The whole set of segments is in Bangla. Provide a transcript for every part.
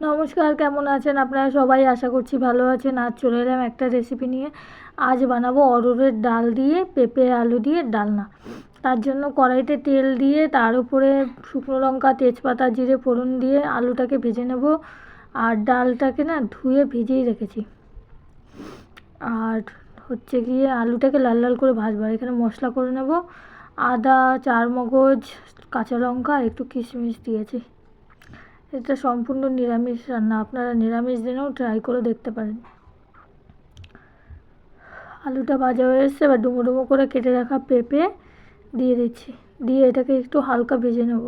নমস্কার, কেমন আছেন আপনারা সবাই? আশা করছি ভালো আছেন। আজ চলে এলাম একটা রেসিপি নিয়ে। আজ বানাবো অরহরের ডাল দিয়ে পেঁপে, আলু দিয়ে ডালনা। তার জন্য কড়াইতে তেল দিয়ে, তার উপরে শুকনো লঙ্কা, তেজপাতা, জিরে, ফোড়ন দিয়ে আলুটাকে ভেজে নেব। আর ডালটাকে না ধুয়ে ভিজিয়ে রেখেছি। আর হচ্ছে গিয়ে আলুটাকে লাল লাল করে ভাজবো। আর এখানে মশলা করে নেব। আদা চার মগজ কাঁচা লঙ্কা আর একটু কিশমিশ দিয়েছি। এটা সম্পূর্ণ নিরামিষ রান্না। আপনারা নিরামিষ দিনেও ট্রাই করে দেখতে পারেন। আলুটা ভাজা হয়ে এসছে, এবার ডুমো ডুমো করে কেটে রাখা পেঁপে দিয়ে দিচ্ছি। দিয়ে এটাকে একটু হালকা ভেজে নেব।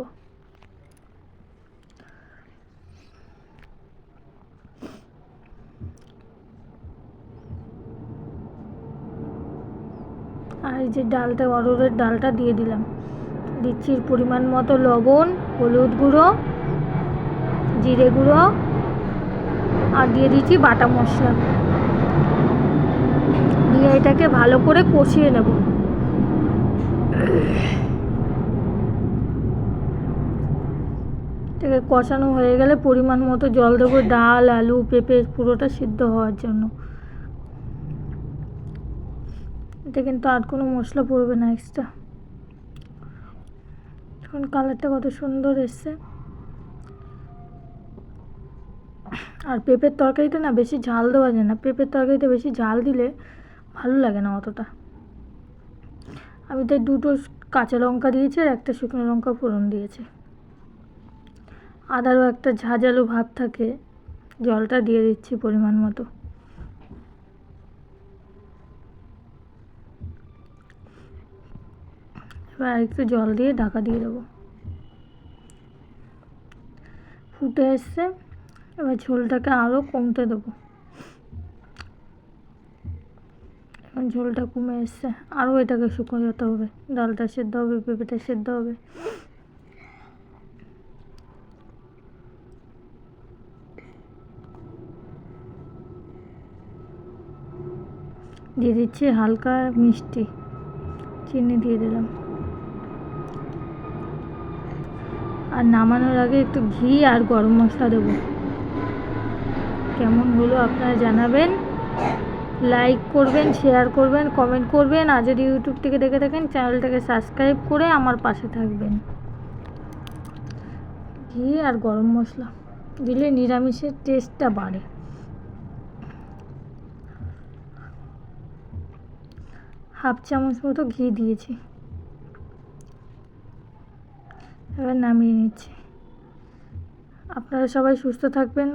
আর এই যে ডালটা অরহরের ডালটা দিয়ে দিলাম। দিচ্ছি পরিমাণ মতো লবণ, হলুদ গুঁড়ো জিরে গুঁড়ো আর দিয়ে দিচ্ছি বাটা মশলা। দিয়ে এটাকে ভালো করে কষিয়ে নেব। এটাকে কষানো হয়ে গেলে পরিমাণ মতো জল দেবো, ডাল, আলু, পেঁপে পুরোটা সিদ্ধ হওয়ার জন্য। এটা কিন্তু আর কোনো মশলা পড়বে না এক্সট্রা এখন কালারটা কত সুন্দর এসছে। আর পেঁপের তরকারিতে না বেশি ঝাল দেওয়া যায় না। পেঁপের তরকারিতে বেশি ঝাল দিলে ভালো লাগে না অতটা। আমি তাই দুটো কাঁচা লঙ্কা দিয়েছি আর একটা শুকনো লঙ্কা ফোড়ন দিয়েছি। আদারও একটা ঝাঁঝালো ভাব থাকে। জলটা দিয়ে দিচ্ছি পরিমাণ মতো। এবার একটু জল দিয়ে ঢাকা দিয়ে দেবো। ফুটে এসছে। এবার ঝোলটাকে আরও কমতে দেবো। এখন ঝোলটা কমে এসছে। আরও এটাকে শুকনো যেতে হবে। ডালটা সেদ্ধ হবে, পেঁপেটা সেদ্ধ হবে। দিয়ে দিচ্ছি হালকা মিষ্টি। চিনি দিয়ে দিলাম। আর নামানোর আগে একটু ঘি আর গরম মশলা দেবো। কেমন হলো আপনারা জানাবেন। লাইক করবেন শেয়ার করবেন কমেন্ট করবেন, আর যদি ইউটিউব থেকে দেখে থাকেন, চ্যানেলটাকে সাবস্ক্রাইব করে আমার পাশে থাকবেন। ঘি আর গরম মশলা দিলে নিরামিষের টেস্টটা বাড়ে। হাফ চামচ মতো ঘি দিয়েছি। এবার নামিয়ে নিচ্ছি। আপনারা সবাই সুস্থ থাকবেন।